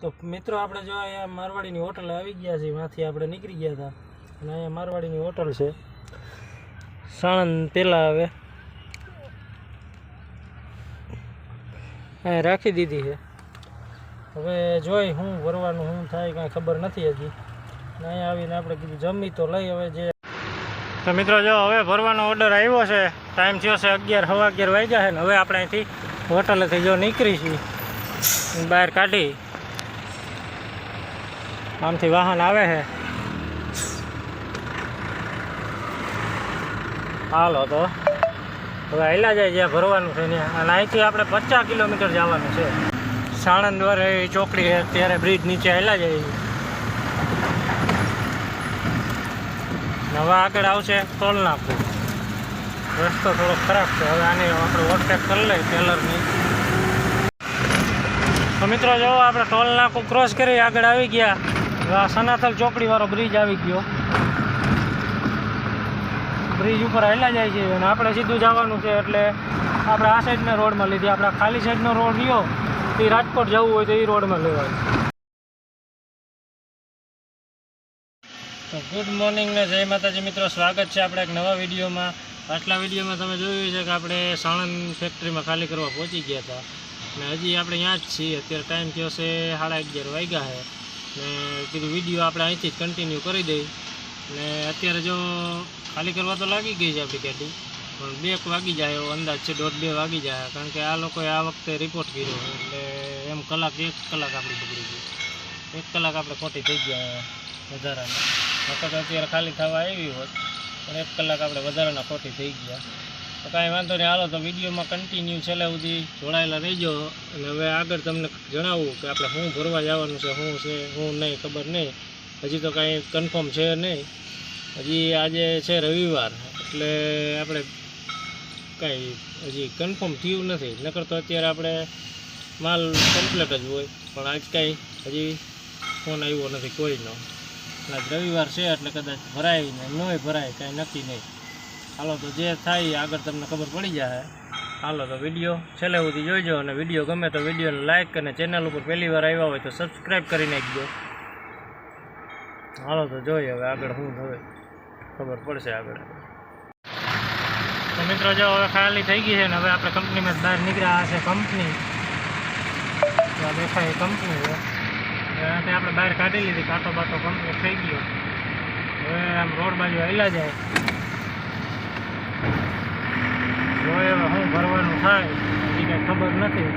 તો મિત્રો, આપણે જો અહીંયા મારવાડીની હોટલે આવી ગયા છીએ ત્યાંથી આપણે નીકળી ગયા હતા. અને અહીંયા મારવાડીની હોટલ છે. સાણંદ પેલા આવે. અહીંયા રાખી દીધી છે. હવે જોઈ શું ભરવાનું શું થાય કાંઈ ખબર નથી હજી. અહીંયા આવીને આપણે કીધું જમી તો લઈ, હવે જે તો મિત્રો, જો હવે ભરવાનો ઓર્ડર આવ્યો છે. ટાઈમ થયો છે અગિયાર સવા અગિયાર વાગ્યા છે ને, હવે આપણે અહીંથી હોટલેથી જો નીકળીશું. બહાર કાઢી. આમથી વાહન આવે છે. હાલો તો. હવે હાલ્યા જાય જ્યાં ભરવાનું છે ને અને અહીંથી આપણે પચાસ કિલોમીટર જવાનું છે. સાણંદ દ્વારા એ ચોકડી છે ત્યારે બ્રિજ નીચે હાલ્યા જાય હવે આગળ આવશે ટોલ નાકું રસ્તો થોડો ખરાબ છે. હવે આની આપણે ઓવરટેક કરી લઈએ ટેલરની તો મિત્રો, જો આપણે ટોલ ક્રોસ કરી, આગળ આવી ગયા. આ સનાતલ ચોકડીવાળો બ્રિજ આવી ગયો. બ્રિજ ઉપર હાલ્યા જાય છે અને આપણે સીધું જવાનું છે એટલે આપણે આ સાઈડના રોડમાં લીધી. આપણે ખાલી સાઈડનો રોડ રહ્યો એ રાજકોટ જવું હોય તો એ રોડમાં લેવાય. તો ગુડ મોર્નિંગ ને જય માતાજી મિત્રો, સ્વાગત છે આપણે એક નવા વિડીયોમાં. પાછલા વિડીયોમાં તમે જોયું છે કે આપણે સાણંદ ફેક્ટરીમાં ખાલી કરવા પહોંચી ગયા હતા. અને હજી આપણે ત્યાં જ છીએ. અત્યારે ટાઈમ થયો છે સાડા અગિયાર વાગ્યા છે ને કીધું વીડિયો આપણે અહીંથી જ કન્ટિન્યુ કરી દઈ ને અત્યારે જો ખાલી કરવા તો લાગી ગઈ છે આપણી ગાડી. પણ બે વાગી જાય એવો અંદાજ છે, દોઢ બે વાગી જાય. કારણ કે આ લોકોએ આ વખતે રિપોર્ટ કર્યો એટલે એમ કલાક, એક કલાક આપણી બગડી ગઈ. એક કલાક આપણે ખોટી થઈ ગયા વધારાના. નકર અત્યારે ખાલી થવા આવી હોત, પણ એક કલાક આપણે વધારાના ખોટી થઈ ગયા. કાંઈ વાંધો નહીં. હાલો, તો વિડીયોમાં કન્ટિન્યુ છેલ્લે સુધી જોડાયેલા રહેજો. અને હવે આગળ તમને જણાવું કે આપણે શું ભરવા જવાનું છે, શું છે, શું નહીં ખબર નહીં. હજી તો કાંઈ કન્ફર્મ છે નહીં. હજી આજે છે રવિવાર, એટલે આપણે કાંઈ હજી કન્ફર્મ થયું નથી. નકર તો અત્યારે આપણે માલ કમ્પ્લેટ જ હોય. પણ આજ કાંઈ હજી ફોન આવ્યો નથી કોઈનો. આજ રવિવાર છે, એટલે કદાચ ભરાય ને નહીં ભરાય, કાંઈ નક્કી નહીં. હાલો, તો જે થાય આગળ તમને ખબર પડી જાય હાલો, તો વીડિયો છેલ્લે સુધી જોઈજો અને વીડિયો ગમે તો વિડીયોને લાઇક અને ચેનલ ઉપર પહેલી વાર આવ્યા હોય તો સબસ્ક્રાઈબ કરી નાખજો હાલો, તો જોઈએ હવે આગળ શું હવે ખબર પડશે આગળ. તો મિત્રો, જો હવે ખાલી થઈ ગઈ છે ને હવે આપણે કંપનીમાં બહાર નીકળ્યા છે કંપની દેખાય કંપની છે. આપણે બહાર કાઢી લીધી, કાંટો બાટો કંપની થઈ ગયો. હવે આમ રોડ બાજુ આવેલા જાય. જોઈએ હવે શું ભરવાનું થાય એ કંઈ ખબર નથી.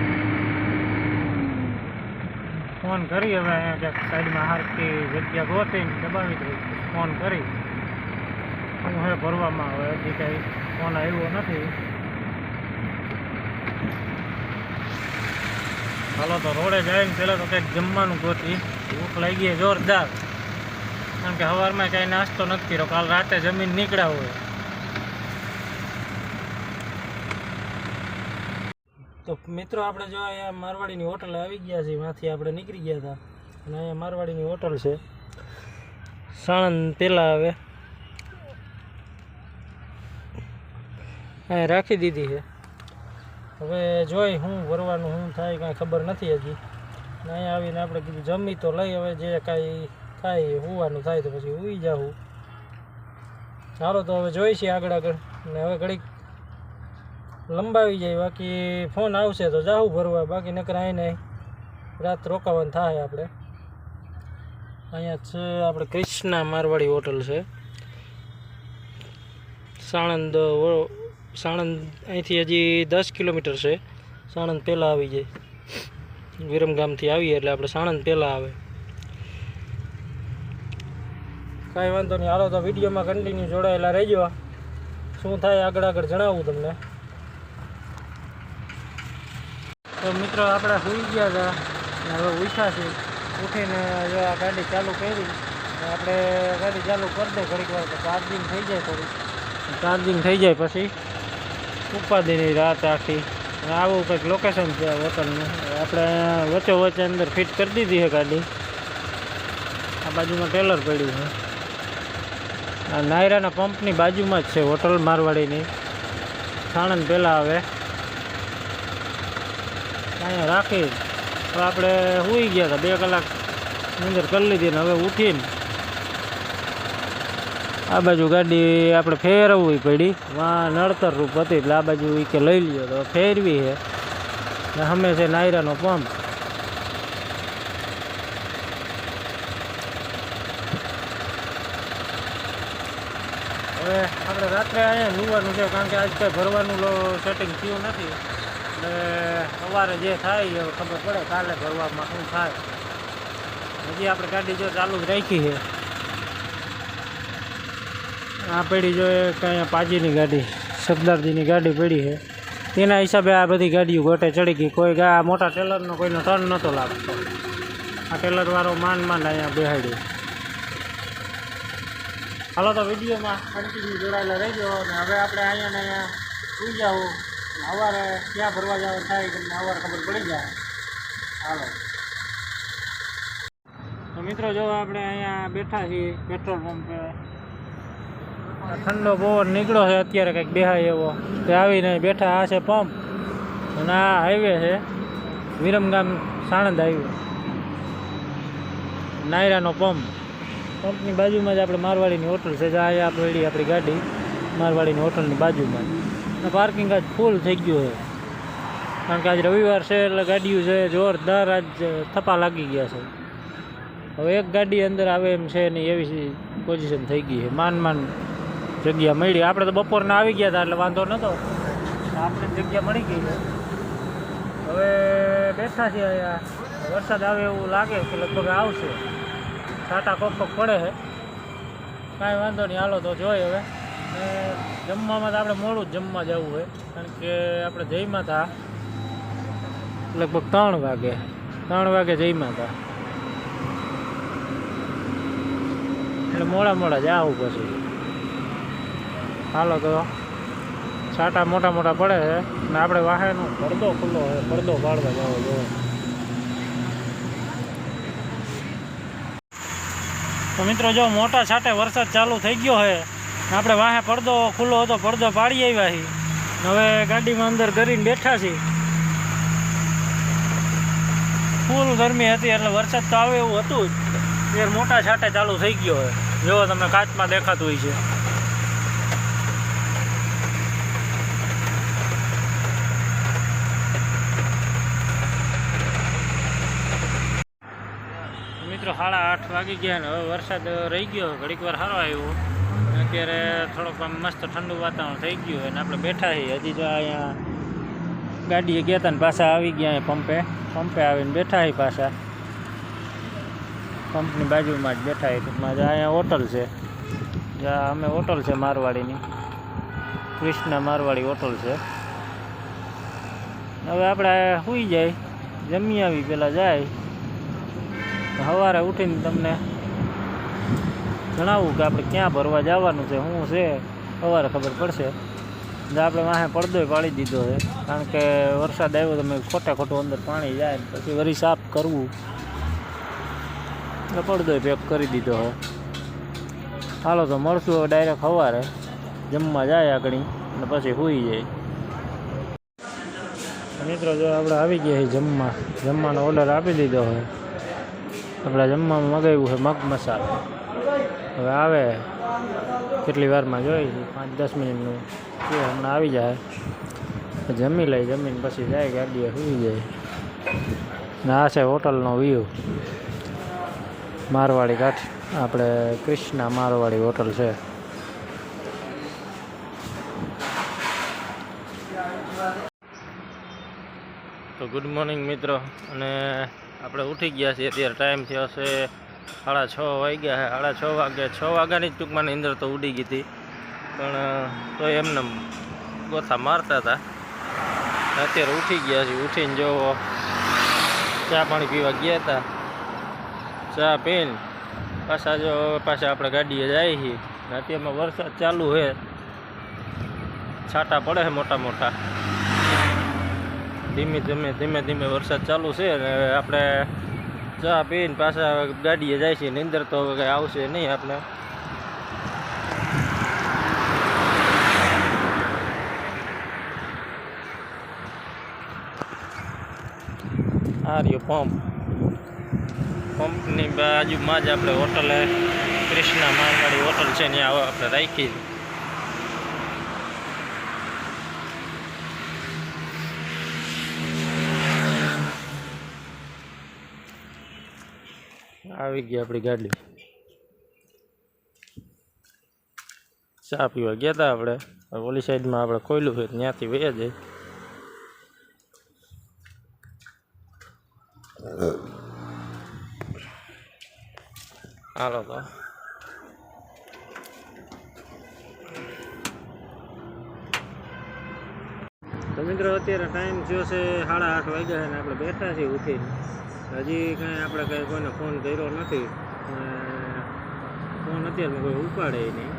ફોન કરી હવે અહીંયા ક્યાંક સાઈડમાં હારતી જગ્યા ગોતીને દબાવી દઈ ફોન કરી. શું હવે ભરવામાં આવે હજી કંઈ ફોન આવ્યો નથી. હાલો તો રોડે જાય ને પહેલાં તો કંઈક જમવાનું ગોતી. ભૂખ લાગી જોરદાર. કારણ કે સવારમાં કાંઈ નાસ્તો નથી કર્યો, કાલ રાતે જમીન નીકળ્યા હોય. તો મિત્રો, આપણે જો અહીંયા મારવાડીની હોટલ આવી ગયા છીએ ત્યાંથી આપણે નીકળી ગયા હતા. અને અહીંયા મારવાડીની હોટલ છે. સાણંદ પેલા આવે અહીંયા રાખી દીધી છે. હવે જોઈ શું ભરવાનું શું થાય કાંઈ ખબર નથી હજી. અને અહીંયા આવીને આપણે કીધું, જમી તો લઈ, હવે જે કાંઈ થાય હોવાનું થાય તો પછી હોઈ જાઉં ચાલો તો હવે જોઈ છીએ આગળ આગળ. ને હવે ઘડીક લંબાવી જાય, બાકી ફોન આવશે તો જાવું ભરવા, બાકી નકર આવીને રાત રોકાવાનું થાય આપણે અહીંયા છે આપણે ક્રિષ્ના મારવાડી હોટલ છે. સાણંદ સાણંદ અહીંથી હજી દસ કિલોમીટર છે. સાણંદ પહેલાં આવી જાય. વિરમગામથી આવીએ એટલે આપણે સાણંદ પહેલાં આવે. કાંઈ વાંધો નહીં હાલો તો વિડીયોમાં કન્ટિન્યુ જોડાયેલા રહેજો. શું થાય આગળ આગળ જણાવું તમને. તો મિત્રો આપણે સુઈ ગયા હતા. હવે ઉઠ્યા છે. ઉઠીને જો આ ગાડી ચાલુ કરી આપણે ગાડી ચાલુ કરી દે ઘડીક વાર, તો ચાર્જિંગ થઈ જાય થોડી ચાર્જિંગ થઈ જાય પછી ઉપાધિની રાત આખી. આવું કંઈક લોકેશન છે હોટલનું. આપણે વચ્ચે વચ્ચે અંદર ફિટ કરી દીધી છે ગાડી. આ બાજુમાં ટેલર પડ્યું છે. આ નાયરાના પંપની બાજુમાં જ છે હોટલ મારવાડીની. સાણંદ પહેલાં આવે. અહીંયા રાખી. તો આપણે સૂઈ ગયા હતા, બે કલાક અંદર કરી લીધી ને હવે ઉઠીને આ બાજુ ગાડી આપણે ફેરવવી પડી. વાં નડતર રૂપ હતી એટલે આ બાજુ ઈ કે લઈ લ્યો, તો ફેરવી છે ને હંમેશા છે નાયરાનો પંપ. હવે આપણે રાત્રે અહીંયા જોવાનું છે, કારણ કે આજ કંઈ ભરવાનું સેટિંગ થયું નથી. એટલે સવારે જે થાય એ ખબર પડે કાલે ભરવામાં શું થાય. હજી આપણે ગાડી જો ચાલુ જ રાખી છે. આ પડી જો એક અહીંયા પાજીની ગાડી, સરદારજીની ગાડી પડી છે. તેના હિસાબે આ બધી ગાડીઓ ગોટે ચડી ગઈ. કોઈ આ મોટા ટેલરનો કોઈનો ટર્ન નહોતો લાગતો. આ ટેલરવાળો માન માન અહીંયા બેહાડ્યો. હાલો તો વિડીયોમાં કન્ટિન્યુ જોડાયેલા રહેજો અને હવે આપણે અહીંયા ને અહીંયા સુઈ જાઓ. સવારે ક્યાં ફરવા જવા થાય તમને સવારે ખબર પડી જાય. હાલો. તો મિત્રો જો આપણે અહીંયા બેઠા છીએ પેટ્રોલ પંપે ઠંડો પવન નીકળ્યો છે, અત્યારે કંઈક બેહાય એવો. તે આવીને બેઠા આ છે પંપ અને આ હાઈવે છે, વિરમગામ સાણંદ હાઈવે નાયરાનો પંપ પંપની બાજુમાં જ આપણે મારવાડીની હોટલ છે જ્યાં આપણે આપણી ગાડી, મારવાડીની હોટલની બાજુમાં અને પાર્કિંગ આજ ફૂલ થઈ ગયું છે. કારણ કે આજ રવિવાર છે એટલે ગાડીઓ છે જોરદાર આજ થપા લાગી ગયા છે. હવે એક ગાડી અંદર આવે એમ છે નહીં એવી પોઝિશન થઈ ગઈ છે. માન માન જગ્યા મળી. આપણે તો બપોરના આવી ગયા હતા એટલે વાંધો નહોતો આપણે જગ્યા મળી ગઈ છે. હવે બેઠા છીએ અહીંયા. વરસાદ આવે એવું લાગે કે લગભગ આવશે. કોક કોક પડે છે. કાંઈ વાંધો નહીં. હાલો તો જોઈએ હવે. ને જમવામાં તો આપણે મોડું જ જમવા જવું હોય, કારણ કે આપણે જઈમાં હતા. લગભગ ત્રણ વાગે ત્રણ વાગે જઈમાં હતા. એટલે મોડા મોડા જ પછી. હાલો તો, છાંટા મોટા મોટા પડે છે ને આપણે વાહેનો પડદો ખુલ્લો હોય પડદો પાડવા જવો જોઈએ તો મિત્રો, જો મોટા છાંટે વરસાદ ચાલુ થઈ ગયો છે આપણે વાહે પડદો ખુલ્લો હતો, પડદો પાડી આવ્યા છીએ. હવે ગાડીમાં અંદર કરીને બેઠા છીએ. ફૂલ ગરમી હતી એટલે વરસાદ તો આવે એવું હતું જ. એ મોટા છાંટે ચાલુ થઈ ગયો હોય જો તમને કાચમાં દેખાતું હોય છે. મિત્રો, સાડા આઠ વાગી ગયા ને હવે વરસાદ રહી ગયો. ઘડીક વાર સારો આવ્યો અત્યારે થોડોક આમ મસ્ત ઠંડુ વાતાવરણ થઈ ગયું અને આપણે બેઠા છીએ. હજી જો અહીંયા ગાડીએ ગયા હતા ને પાછા આવી ગયા અહીંયા પંપે. પંપે આવીને બેઠા છીએ પાછા. પંપની બાજુમાં જ બેઠા છીએ. ટૂંકમાં જો અહીંયા હોટલ છે. જ્યાં અમે હોટલ છે મારવાડીની. કૃષ્ણ મારવાડી હોટલ છે. હવે આપણે સુઈ જાય. જમી આવી પહેલાં જાય. સવારે ઉઠીને તમને જણાવું કે આપણે ક્યાં ભરવા જવાનું છે, શું છે, સવારે ખબર પડશે. આપણે વાહે પડદોય પાડી દીધો છે, કારણ કે વરસાદ આવ્યો તમે ખોટા ખોટું અંદર પાણી જાય પછી વરી સાફ કરવું. એટલે પડદોય પેક કરી દીધો છે. હાલો તો મળશું હવે ડાયરેક્ટ સવારે. જમવા જાય આગળ અને પછી સૂઈ જાય. મિત્રો જો આપણે આવી ગયા છીએ જમવા. જમવાનો ઓર્ડર આપી દીધો હોય આપણે જમવામાં મગાવ્યું છે મગ મસાલો. હવે આવે. કેટલી વારમાં જોઈ? પાંચ, દસ મિનિટનું. એ હમણાં આવી જાય. જમી લઈ, જમીને પછી જાય, ગાડીએ સુઈ જાય. ને આ છે હોટલનો વ્યૂ મારવાડી કાઠ આપણે કૃષ્ણા મારવાડી હોટલ છે. તો ગુડ મોર્નિંગ મિત્રો. અને આપણે ઉઠી ગયા છીએ. અત્યારે ટાઈમ થયો છે સાડા છ વાગ્યા છે સાડા છ વાગ્યા છ વાગ્યાની જ ટૂંકમાં નીંદર તો ઉડી ગઈ હતી. પણ તો એમને ગોથા મારતા હતા. અત્યારે ઉઠી ગયા છે ઉઠીને જો ચા પાણી પીવા ગયા હતા. ચા પીને પાછા જો પાછા આપણે ગાડીએ જાય છીએ. અત્યારમાં વરસાદ ચાલુ છે છાંટા પડે છે મોટા મોટા. ધીમે ધીમે ધીમે ધીમે વરસાદ ચાલુ છે અને આપણે ચા પીને પાછા ગાડીએ જાય છે, નીંદર તો કંઈ આવશે નહીં આપણે આ રહ્યો પંપ. પંપની બાજુમાં જ આપણે હોટલે, કૃષ્ણા મારવાડી હોટલ છે, ત્યાં આપણે રાખી આવી ગઈ આપણી ગાડી. ચા પીવા ગયા હતા આપણે. ઓલી સાઈડમાં આપણે ખોયલું છે, ત્યાંથી વહે જાય. હાલો તો. તો અત્યારે ટાઈમ થયો છે સાડા આઠ વાગ્યા છે ને આપણે બેઠા છીએ ઉઠીને. હજી કાંઈ આપણે કંઈ કોઈને ફોન કર્યો નથી. ફોન અત્યારમાં કોઈ ઉપાડે નહીં.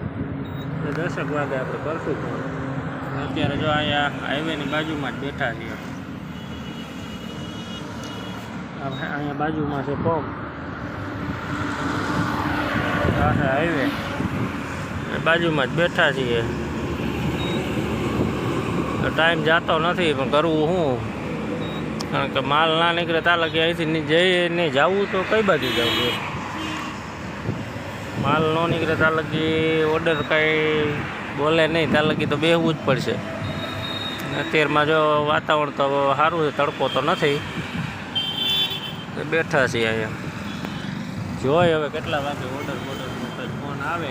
એટલે વાગે આપણે કરશું ફોન અત્યારે જો અહીંયા હાઈવેની બાજુમાં જ બેઠા છીએ. અહીંયા બાજુમાં છે પંપ હાઈવે બાજુમાં જ બેઠા છીએ. ટાઈમ જાતો નથી, પણ કરવું શું કારણ કે માલ ના નીકળે તા લગી અહીંથી ની જઈએ નહીં જવું તો કઈ બાજુ જવું માલ ન નીકળે તા લગી ઓર્ડર કાંઈ બોલે નહીં ત્યાં લગી તો બેહવું જ પડશે. અત્યારમાં જો વાતાવરણ તો સારું છે, તડકો તો નથી. બેઠા છીએ અહીંયા. જોઈ હવે કેટલા વાગે ઓર્ડર બોર્ડર ફોન આવે,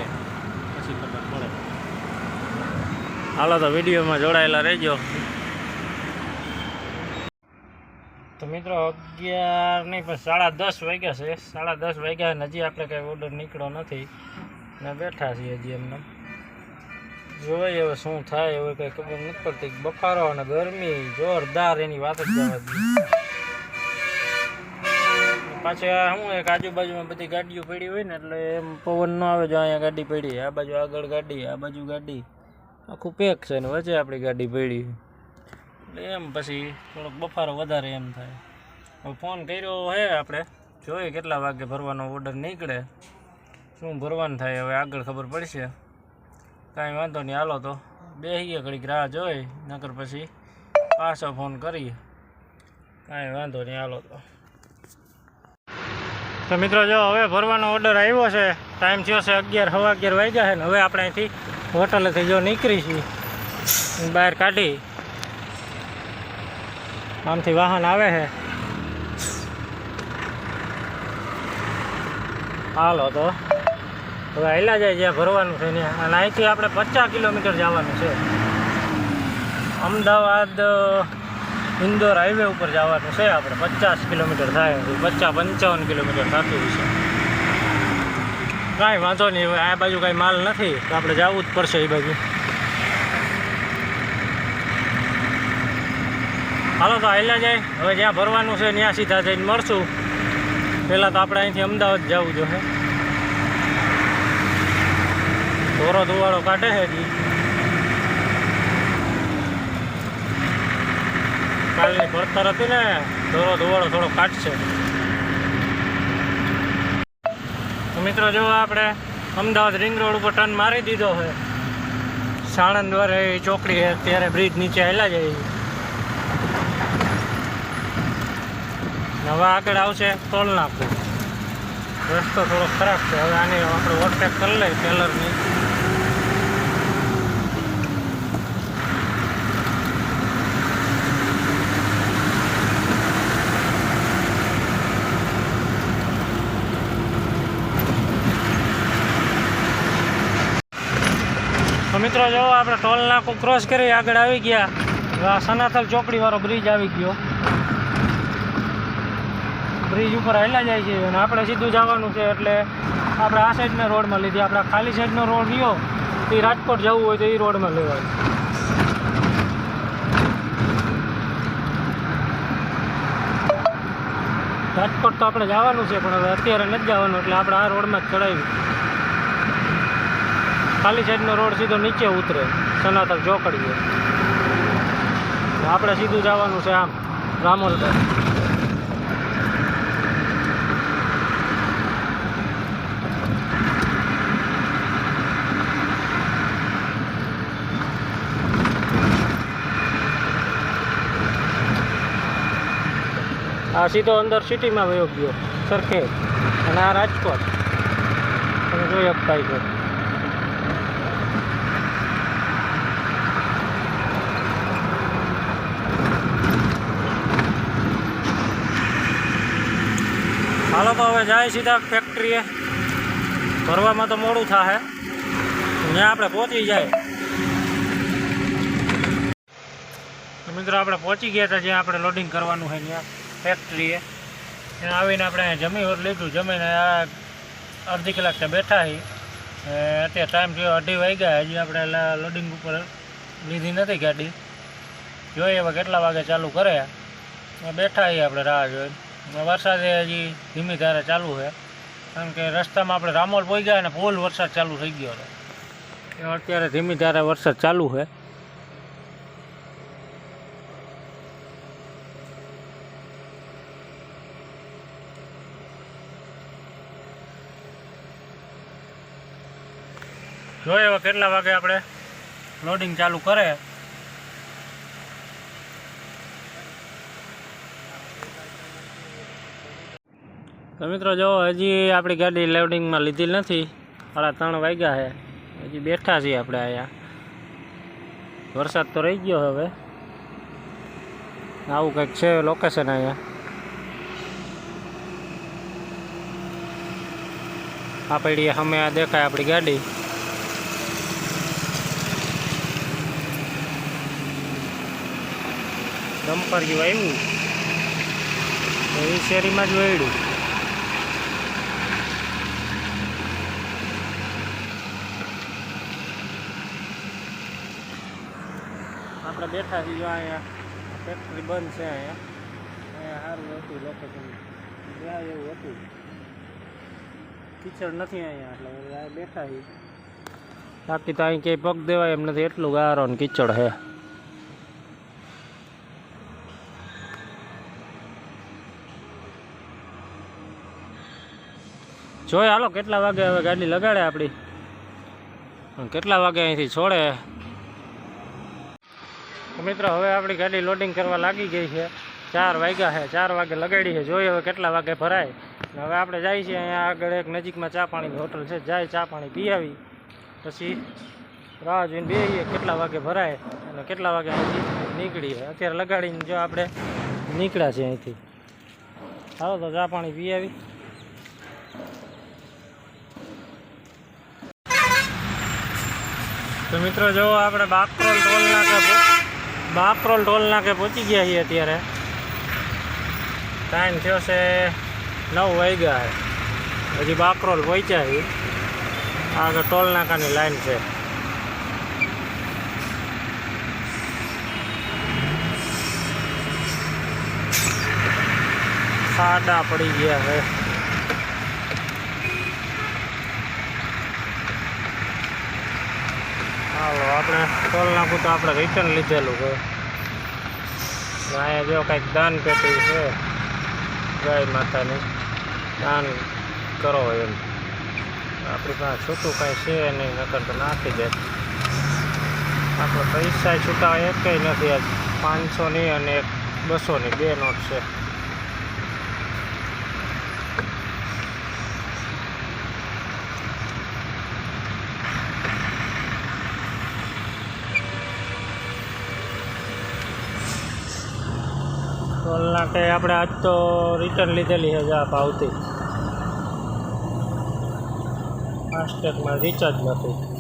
પછી ખબર પડે. હાલો તો વિડીયોમાં જોડાયેલા રહેજો. તો મિત્રો, અગિયાર નહીં, પણ સાડા દસ વાગ્યા છે. સાડા દસ વાગ્યા હજી આપણે કંઈ ઓર્ડર નીકળ્યો નથી. ને બેઠા છીએ હજી એમને. જોઈએ હવે શું થાય, હવે કંઈ ખબર નથી પડતી. બફારો અને ગરમી, જોરદાર એની વાત જ જવા દઈએ. પાછા શું એક આજુબાજુમાં બધી ગાડીઓ પડી હોય ને, એટલે એમ પવન ન આવે જો અહીંયા ગાડી પડી. આ બાજુ આગળ ગાડી, આ બાજુ ગાડી. આખું પેક છે ને, વચ્ચે આપણી ગાડી પડી. એટલે એમ પછી થોડોક બફારો વધારે એમ થાય. હવે ફોન કર્યો હે આપણે, જોઈએ કેટલા વાગે ભરવાનો ઓર્ડર નીકળે. શું ભરવાનું થાય હવે આગળ ખબર પડશે. કાંઈ વાંધો નહીં, હાલો તો. બેસીએ ઘડીક રાહ જોઈ, નકર પછી પાછો ફોન કરીએ. કાંઈ વાંધો નહીં, હાલો તો. તો મિત્રો જો હવે ભરવાનો ઓર્ડર આવ્યો છે ટાઈમ થયો છે અગિયાર સવા અગિયાર વાગ્યા છે ને, હવે આપણે અહીંથી હોટલેથી જો નીકળીશું. બહાર કાઢી. આમથી વાહન આવે છે હાલો તો. હવે હાલ્યા જાય જ્યાં ભરવાનું છે ને અને અહીંથી આપણે પચાસ કિલોમીટર જવાનું છે. અમદાવાદ, ઇન્દોર હાઈવે ઉપર જવાનું છે આપણે. પચાસ કિલોમીટર થાય પચાસ પંચાવન કિલોમીટર થતું છે કાંઈ વાંધો નહીં. આ બાજુ કાંઈ માલ નથી. તો આપણે જવું જ પડશે એ બાજુ. હાલો તો હાલ્યા જાય. હવે જ્યાં ભરવાનું છે ત્યાં સીધા જઈને મળશું. પહેલાં તો આપણે અહીંથી અમદાવાદ જવું જોઈએ ધોરો ધુવાળો કાઢે છે હજી. કાલની ભરતર હતી ને, ધોરો ધુવાળો થોડો કાઢશે. મિત્રો જો આપણે અમદાવાદ રિંગ રોડ ઉપર ટર્ન મારી દીધો છે. સાણંદ વારે ચોકડી અત્યારે બ્રિજ નીચે હેલા જાય. હવે આગળ આવશે ટોલ નાખું રસ્તો થોડો ખરાબ છે. હવે આની આપણે ઓવરટેક કરી લઈએ ટેલરની મિત્રો, જો આપણે ટોલ નાકું ક્રોસ કરી, આગળ આવી ગયા. સનાથલ ચોકડી વાળો બ્રિજ આવી ગયો. બ્રિજ ઉપર હાલ્યા જાય છે અને આપણે સીધું જવાનું છે એટલે આપણે આ સાઈડના રોડમાં લીધી. આપણે ખાલી સાઈડનો રોડ રહ્યો એ રાજકોટ જવું હોય તો એ રોડમાં લેવાય. રાજકોટ તો આપણે જવાનું છે, પણ હવે અત્યારે નથી જવાનું, એટલે આપણે આ રોડમાં જ ચડાવ્યું ખાલી સાઈડનો રોડ સીધો નીચે ઉતરે સનાતન ચોકડીએ. આપણે સીધું જવાનું છે આમ રામોલ આ સીધો અંદર સિટીમાં વયો ગયો સરખેજ અને આ રાજકોટ. તમે જોઈ શકતા છો. હાલો તો હવે જાય સીધા ફેક્ટરીએ ભરવામાં તો મોડું થાય ત્યાં આપણે પહોંચી જાય. મિત્રો, આપણે પહોંચી ગયા હતા જ્યાં આપણે લોડિંગ કરવાનું હોય ત્યાં. ફેક્ટરીએ ત્યાં આવીને આપણે જમી લીધું. જમીને અડધી કલાક ત્યાં બેઠા એ અત્યારે ટાઈમ થયો અઢી વાગ્યા. હજી આપણે લોડિંગ ઉપર લીધી નથી ગાડી. જોઈએ હવે કેટલા વાગે ચાલુ કરે. બેઠા છીએ આપણે રાહ જોઈ વરસાદ હજી ધીમી ધારે ચાલુ છે. કારણ કે રસ્તામાં આપણે રામોલ પહોંચી ગયા અને ફૂલ વરસાદ ચાલુ થઈ ગયો હતો અત્યારે ધીમી ધારે વરસાદ ચાલુ છે. જોઈએ હવે કેટલા વાગે આપણે લોડિંગ ચાલુ કરે. તો મિત્રો જો, હજી આપણી ગાડી લોડિંગમાં લીધી નથી. સાડા ત્રણ વાગ્યા છે. હજી બેઠા છીએ આપણે અહીંયા. વરસાદ તો રહી ગયો હવે. આવું કંઈક છે લોકેશન અહીંયા. આ પડી અમે આ દેખાય આપણી ગાડી. ડમ્પર જેવું આવ્યું એ શેરીમાં જ વળ્યું. આપણે બેઠા છીએ અહીંયા. ફેક્ટરી બંધ છે અહીંયા. અહીંયા સારું હતું લોકેશન જ્યાં એવું હતું. કીચડ નથી અહીંયા, એટલે બેઠા છીએ. બાકી તો અહીં ક્યાંય પગ દેવાય એમ નથી. એટલું ગારો ને કીચડ છે. જોઈ, હાલો, કેટલા વાગે હવે ગાડી લગાડે આપણી કેટલા વાગે અહીંથી છોડે? મિત્રો, હવે આપણી ગાડી લોડિંગ કરવા લાગી ગઈ છે. ચાર વાગ્યા છે, ચાર વાગે લગાડી છે. જોઈએ હવે કેટલા વાગે ભરાય. હવે આપણે જાય છીએ અહીંયા આગળ, એક નજીકમાં ચા પાણીની હોટલ છે. જાય, ચા પાણી પી પછી રાહ જોઈને બેસીએ કેટલા વાગે ભરાય અને કેટલા વાગે અહીંથી નીકળીએ. અત્યારે લગાડીને જો આપણે નીકળ્યા છીએ અહીંથી. હાલો, તો ચા પાણી પી આવી. તો મિત્રો, જો આપણે બાકરોલ ટોલ નાકે બાપરોલ ટોલ નાકે પહોંચી ગયા છીએ અત્યારે. ટાઈમ થયો છે નવ વાગ્યા છે હજી બાકરોલ પહોંચ્યા છીએ. આગળ ટોલ નાકાની લાઈન છે. સાડા પડી ગયા છે હાલો, આપણે ટોલ નાખું તો આપણે રિટર્ન લીધેલું છે. અહીંયા જો કંઈક દાન પેટી છે. ગાય માતાની. દાન કરો એમ. આપણી પાસે છૂટું કાંઈ છે નહીં, નકર તો નાખી દે. આપણે પૈસા છૂટા એકેય નથી. આજ પાંચસોની અને એક બસોની બે નોટ છે. ટોલ નાકે આપણે આજ તો રિટર્ન લીધેલી છે આ ભાવતી ફાસ્ટેગમાં રિચાર્જ નથી.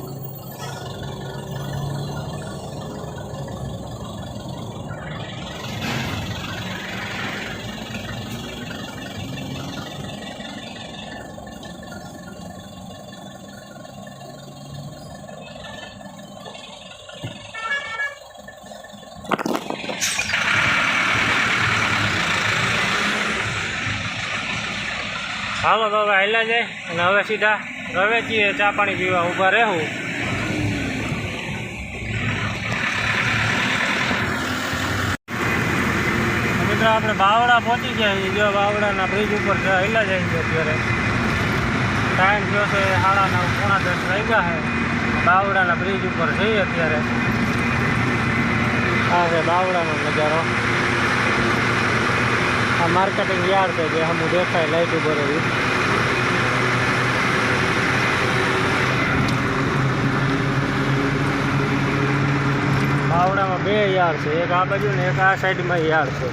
હવે હાલ્યા જાય. અને હવે સીધા રવેચીએ ચા પાણી પીવા. ઊભા રહેવું. મિત્રો, આપણે બાવડા પહોંચી ગયા જો બાવડાના બ્રિજ ઉપર હાલ્યા જાય છે અત્યારે. ટાઈમ થયો છે સાડા પોણા દસ વાગ્યા છે. બાવડાના બ્રિજ ઉપર જઈએ અત્યારે. આ છે બાવડાનો નજારો. આ માર્કેટિંગ યાર્ડ છે, જે હમું દેખાય લાઇટ ઉપર એવી. બાવડામાં બે યાર્ડ છે, એક આ બાજુ ને એક આ સાઈડમાં યાર્ડ છે.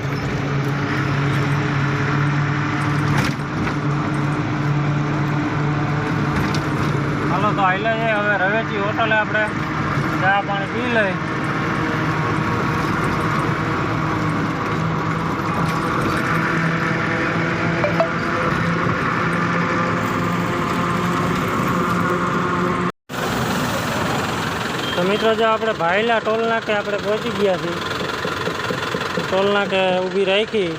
હાલો તો આઈ લઈએ હવે રવેચી હોટલે આપણે ચા પાણી પી લઈ. મિત્રો જો આપણે ભાઈલા ટોલ નાકે આપણે પહોંચી ગયા છીએ. ટોલ નાકે ઊભી રાખી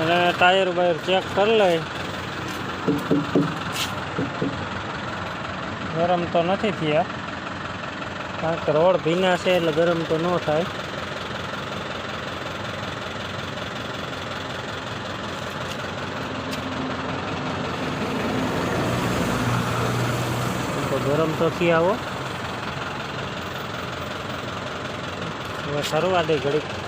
અને ટાયર બાયર ચેક કરી લઈ. ગરમ તો નથી થયા. કારણ કે રોડ ભીના છે એટલે ગરમ તો ન થાય. તો ગરમ તો થી આવો હવે શરૂઆત ઘડીક.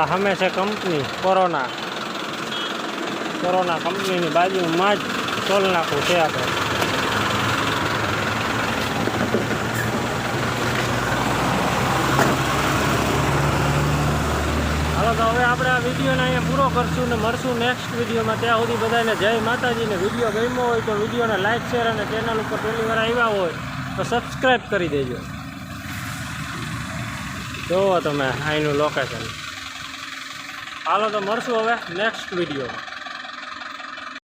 હા સામે છે કંપની, કોરોના. કોરોના કંપનીની બાજુમાં જ ટોલ નાખવું છે આપણે હાલો તો હવે આપણે આ વિડીયોને અહીંયા પૂરો કરશું ને મળશું નેક્સ્ટ વિડીયોમાં. ત્યાં સુધી બધાને જય માતાજીને વીડિયો ગમ્યો હોય તો વિડીયોને લાઇક શેર અને ચેનલ ઉપર પહેલી વાર આવ્યા હોય તો સબસ્ક્રાઈબ કરી દેજો. જુઓ તમે અહીંનું લોકેશન હાલો તો મળશું હવે નેક્સ્ટ વિડીયોમાં